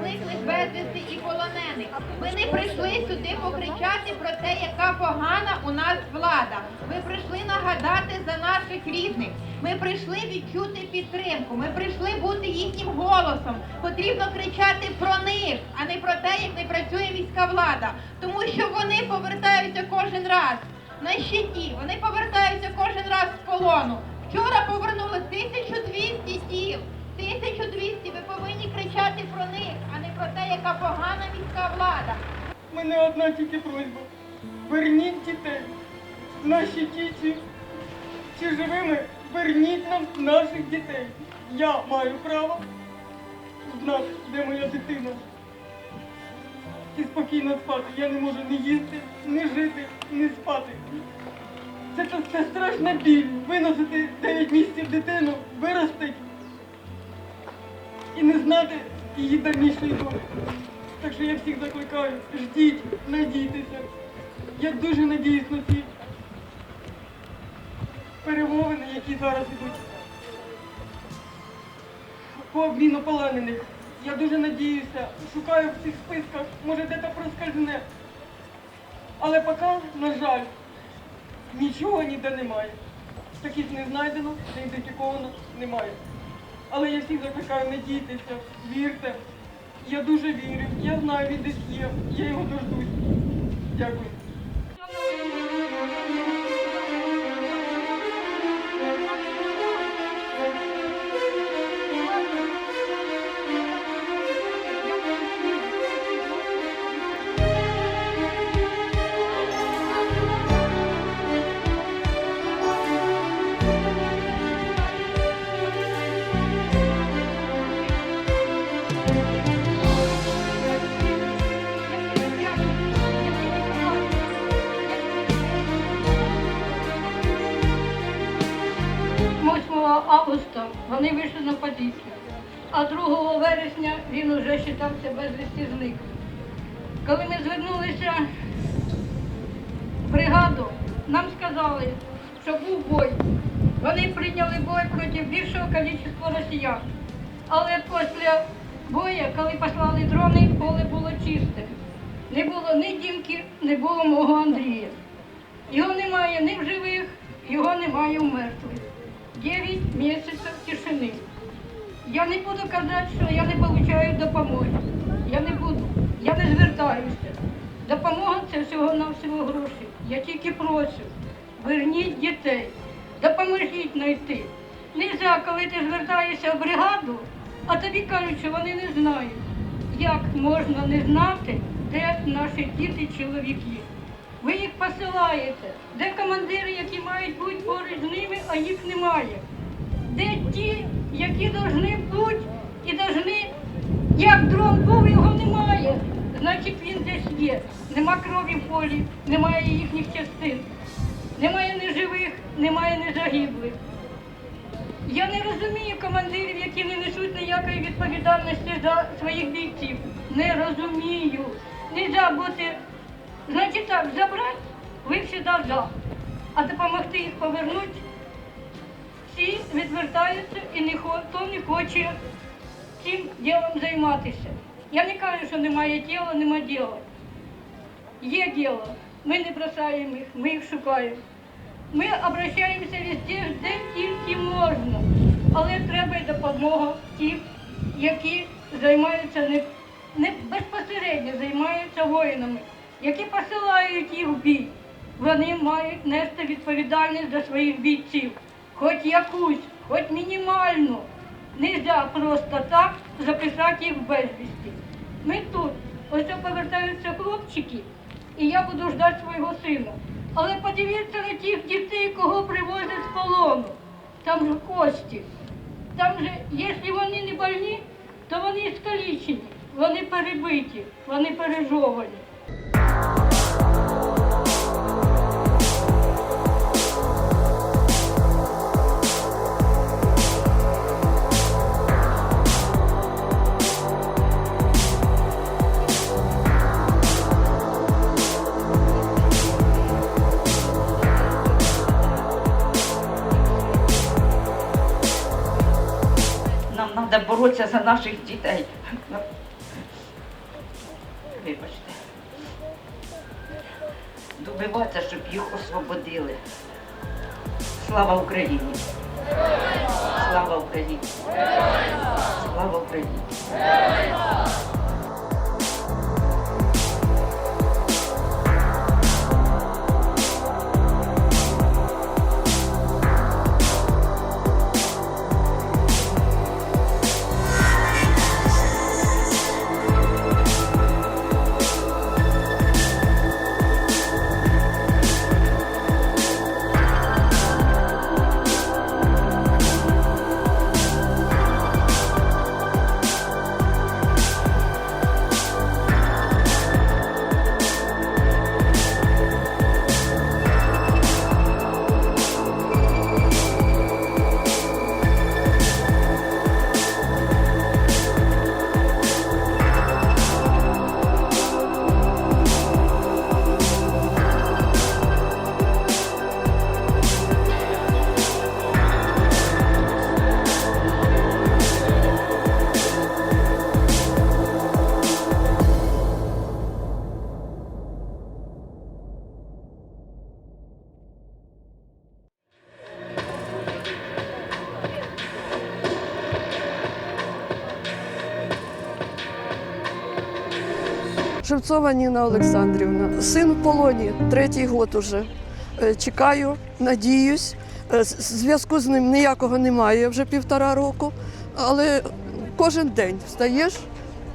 зниклих безвісти і полонених. Ми не прийшли сюди покричати про те, яка погана у нас влада. Ми прийшли нагадати за наших рідних. Ми прийшли відчути підтримку. Ми прийшли бути їхнім голосом. Потрібно кричати про них, а не про те, як не працює міська влада. Тому що вони повертаються кожен раз на щиті. Вони повертаються кожен раз з полону. Вчора повернули 1200 тіл. 1200. Ви повинні кричати про них, а не про те, яка погана міська влада. У мене одна тільки просьба. Верніть дітей. Наші діти. Чи живими, верніть нам наших дітей. Я маю право знати, де моя дитина. І спокійно спати. Я не можу ні їсти, ні жити, ні спати. Це, це страшна біль. Виносити 9 місяців дитину, виростить і не знати її дальнішої долі. Так що я всіх закликаю, ждіть, надійтеся. Я дуже надіюсь на ці перемовини, які зараз ідуть по обміну полонених. Я дуже надіюся, шукаю в цих списках, може де-то проскользне. Але поки, на жаль, нічого ніде немає. Таких не знайдено, не ідентифіковано немає. Але я всіх закликаю, надійтеся, вірте. Я дуже вірю, я знаю, він десь є, я його дождусь. Дякую. Вони вийшли на позицію, а 2 вересня він уже вважався безвісті зник. Коли ми звернулися в бригаду, нам сказали, що був бой. Вони прийняли бой проти більшого кількості росіян. Але після бою, коли послали дрони, поле було чисте. Не було ні дімки, не було мого Андрія. Його немає ні в живих, його немає в мертвих. Дев'ять місяців тишини. Я не буду казати, що я не отримую допомоги. Я не буду, я не звертаюся. Допомога це всього-навсього гроші. Я тільки прошу, верніть дітей, допоможіть знайти. Нельзя, коли ти звертаєшся в бригаду, а тобі кажуть, що вони не знають. Як можна не знати, де наші діти чоловіки? Ви їх посилаєте. Де командири, які мають бути поруч з ними, а їх немає? Де ті, які повинні бути і повинні, як дрон був, його немає. Значить він десь є. Нема крові в полі, немає їхніх частин, немає неживих, немає незагиблих. Я не розумію командирів, які не несуть ніякої відповідальності за своїх бійців. Не розумію. Нельзя бути Значить так, забрати ви завжди за. А допомогти їх повернути, всі відвертаються і ніхто не хоче цим ділом займатися. Я не кажу, що немає тіла, нема діла. Є діло. Ми не бросаємо їх, ми їх шукаємо. Ми обращаємося везде, де тільки можна. Але треба й допомога тих, які займаються не, не безпосередньо займаються воїнами які посилають їх в бій, вони мають нести відповідальність за своїх бійців, хоч якусь, хоч мінімальну. Нельзя просто так записати їх безвісті. Ми тут, ось повертаються хлопчики, і я буду ждати свого сина. Але подивіться на тих дітей, кого привозять з полону. Там же кості. Там же, якщо вони не больні, то вони скалічені, вони перебиті, вони пережовані. Боротися за наших дітей. Вибачте. Добиватися, щоб їх освободили. Слава Україні! Слава Україні! Слава Україні! Шевцова Ніна Олександрівна. Син в полоні, третій год уже. Е, Чекаю, надіюсь. Е, Зв'язку з ним ніякого немає вже півтора року. Але кожен день встаєш,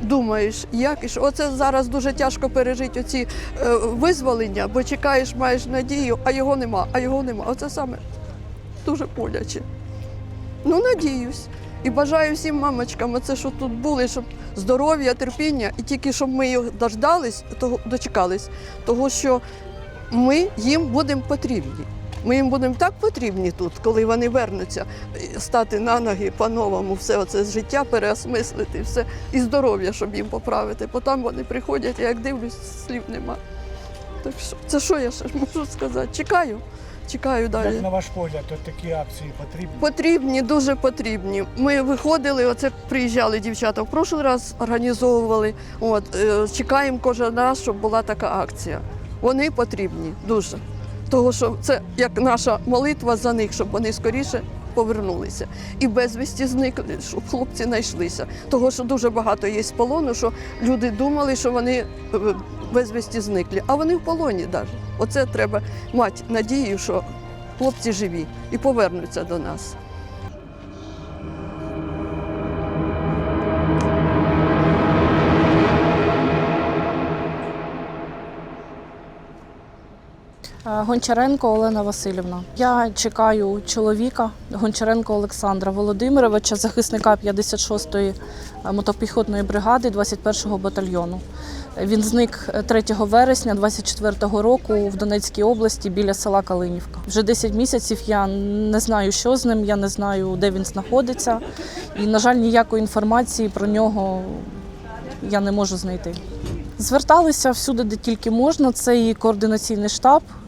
думаєш, як і що. Оце зараз дуже тяжко пережити оці е, визволення, бо чекаєш, маєш надію, а його нема, а його нема. Оце саме дуже боляче. Ну, надіюсь. І бажаю всім мамочкам, оце, що тут були, щоб здоров'я, терпіння, і тільки щоб ми його дождались, того, дочекались, того що ми їм будемо потрібні. Ми їм будемо так потрібні тут, коли вони вернуться, стати на ноги по-новому, все оце життя переосмислити, все, і здоров'я, щоб їм поправити. Бо там вони приходять, я як дивлюсь, слів нема. Так що, це що я ще можу сказати? Чекаю, чекаю далі. Як на ваш погляд, то такі акції потрібні? Потрібні, дуже потрібні. Ми виходили, оце приїжджали дівчата. В прошлий раз організовували. От е, чекаємо кожен раз, щоб була така акція. Вони потрібні дуже. Того, що це як наша молитва за них, щоб вони скоріше повернулися. І безвісті зникли, щоб хлопці знайшлися. Того, що дуже багато є з полону, що люди думали, що вони е, безвісті зниклі, а вони в полоні навіть. Оце треба мати надію, що хлопці живі і повернуться до нас. Гончаренко Олена Васильівна. Я чекаю чоловіка Гончаренко Олександра Володимировича, захисника 56-ї мотопіхотної бригади 21-го батальйону. Він зник 3 вересня 24-го року в Донецькій області біля села Калинівка. Вже 10 місяців я не знаю, що з ним, я не знаю, де він знаходиться. І, на жаль, ніякої інформації про нього я не можу знайти. Зверталися всюди, де тільки можна. Це і координаційний штаб, е,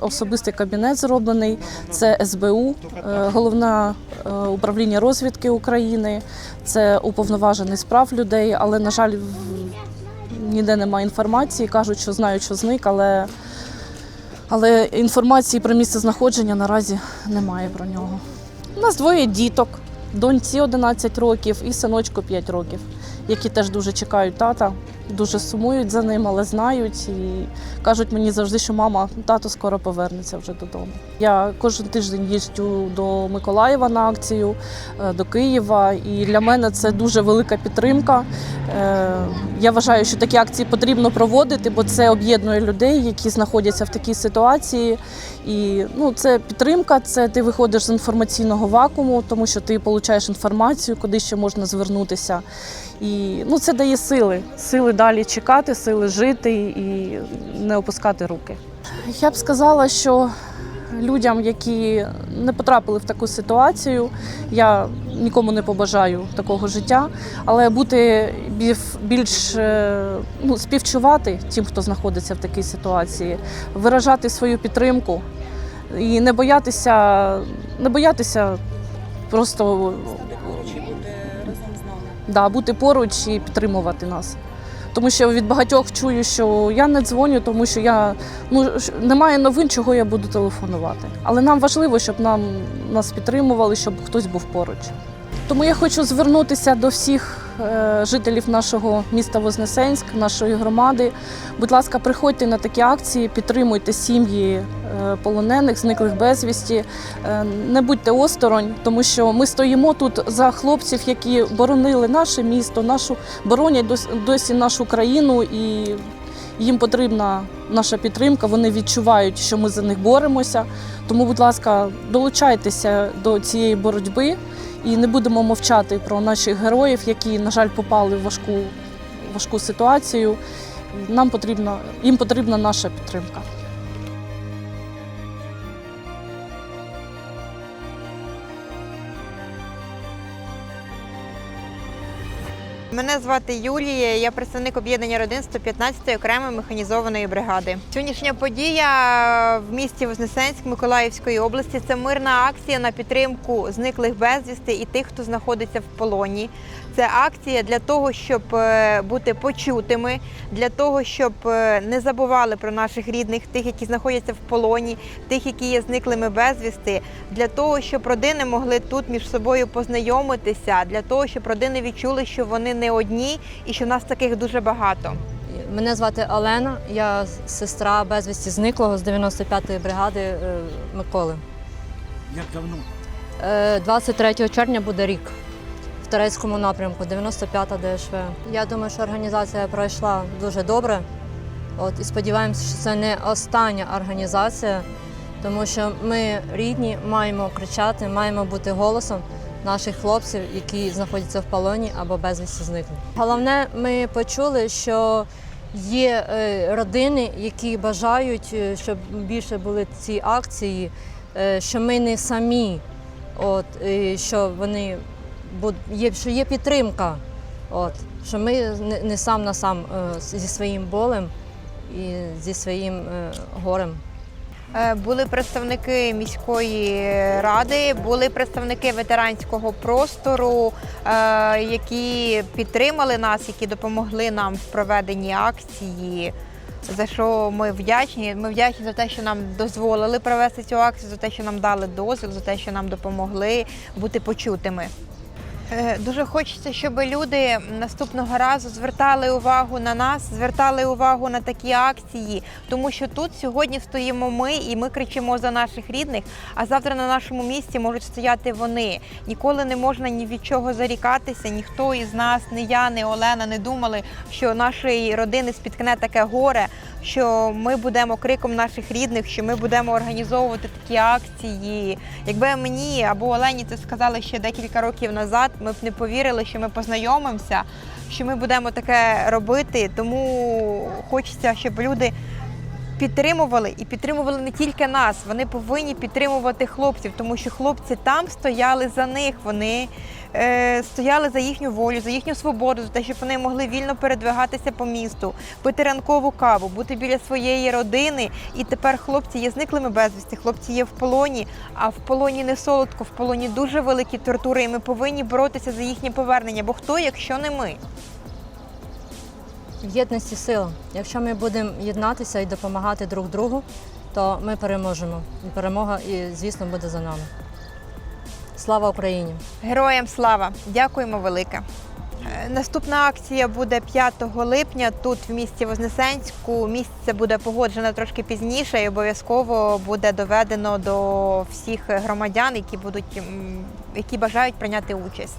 особистий кабінет зроблений, це СБУ, е, головне е, управління розвідки України, це уповноважений з прав людей, але, на жаль, ніде немає інформації. Кажуть, що знають, що зник, але, але інформації про місце знаходження наразі немає про нього. У нас двоє діток, доньці 11 років і синочку 5 років, які теж дуже чекають тата, дуже сумують за ним, але знають і кажуть мені завжди, що мама, тато скоро повернеться вже додому. Я кожен тиждень їжджу до Миколаєва на акцію, е, до Києва, і для мене це дуже велика підтримка. Е, Я вважаю, що такі акції потрібно проводити, бо це об'єднує людей, які знаходяться в такій ситуації. І ну, це підтримка, це ти виходиш з інформаційного вакууму, тому що ти отримуєш інформацію, куди ще можна звернутися. І ну, це дає сили, сили далі чекати, сили жити і не опускати руки. Я б сказала, що людям, які не потрапили в таку ситуацію, я нікому не побажаю такого життя, але бути більш, е, ну, співчувати тим, хто знаходиться в такій ситуації, виражати свою підтримку і не боятися, не боятися просто да, бути поруч і підтримувати нас. Тому що від багатьох чую, що я не дзвоню, тому що я ну немає новин, чого я буду телефонувати. Але нам важливо, щоб нам нас підтримували, щоб хтось був поруч. Тому я хочу звернутися до всіх е, жителів нашого міста Вознесенськ, нашої громади. Будь ласка, приходьте на такі акції, підтримуйте сім'ї полонених, зниклих безвісті. Е, Не будьте осторонь, тому що ми стоїмо тут за хлопців, які боронили наше місто, нашу боронять дос- досі нашу країну, і їм потрібна наша підтримка. Вони відчувають, що ми за них боремося. Тому, будь ласка, долучайтеся до цієї боротьби і не будемо мовчати про наших героїв, які, на жаль, попали в важку, важку ситуацію. Нам потрібна, їм потрібна наша підтримка. Мене звати Юлія, я представник об'єднання родин 115-ї окремої механізованої бригади. Сьогоднішня подія в місті Вознесенськ Миколаївської області це мирна акція на підтримку зниклих безвісти і тих, хто знаходиться в полоні. Це акція для того, щоб е, бути почутими, для того, щоб е, не забували про наших рідних, тих, які знаходяться в полоні, тих, які є зниклими безвісти, для того, щоб родини могли тут між собою познайомитися, для того, щоб родини відчули, що вони не одні і що нас таких дуже багато. Мене звати Олена, я сестра безвісті зниклого з 95-ї бригади е, Миколи. Як давно? Е, 23 червня буде рік Турецькому напрямку, 95-та ДШВ. Я думаю, що організація пройшла дуже добре. От, і сподіваємося, що це не остання організація, тому що ми рідні, маємо кричати, маємо бути голосом наших хлопців, які знаходяться в полоні або безвісті зникли. Головне, ми почули, що є е, родини, які бажають, е, щоб більше були ці акції, е, що ми не самі, от, і що вони що є підтримка, от, що ми не, не сам на сам е, зі своїм болем і зі своїм е, горем. Е, Були представники міської ради, були представники ветеранського простору, які підтримали нас, які допомогли нам в проведенні акції. За що ми вдячні. Ми вдячні за те, що нам дозволили провести цю акцію, за те, що нам дали дозвіл, за те, що нам допомогли бути почутими. Е, Дуже хочеться, щоб люди наступного разу звертали увагу на нас, звертали увагу на такі акції, тому що тут сьогодні стоїмо ми і ми кричимо за наших рідних, а завтра на нашому місці можуть стояти вони. Ніколи не можна ні від чого зарікатися. Ніхто із нас, ні я, ні Олена, не думали, що нашої родини спіткне таке горе, що ми будемо криком наших рідних, що ми будемо організовувати такі акції. Якби мені або Олені це сказали ще декілька років назад, ми б не повірили, що ми познайомимося, що ми будемо таке робити. Тому хочеться, щоб люди підтримували і підтримували не тільки нас. Вони повинні підтримувати хлопців, тому що хлопці там стояли за них. Вони стояли за їхню волю, за їхню свободу, за те, щоб вони могли вільно передвигатися по місту, пити ранкову каву, бути біля своєї родини. І тепер хлопці є зниклими безвісти, хлопці є в полоні, а в полоні не солодко, в полоні дуже великі тортури, і ми повинні боротися за їхнє повернення. Бо хто, якщо не ми? В єдності сила. Якщо ми будемо єднатися і допомагати друг другу, то ми переможемо. І перемога, і, звісно, буде за нами. Слава Україні! Героям слава! Дякуємо велике. Е, Наступна акція буде 5 липня тут в місті Вознесенську. Місце буде погоджено трошки пізніше і обов'язково буде доведено до всіх громадян, які будуть які бажають прийняти участь.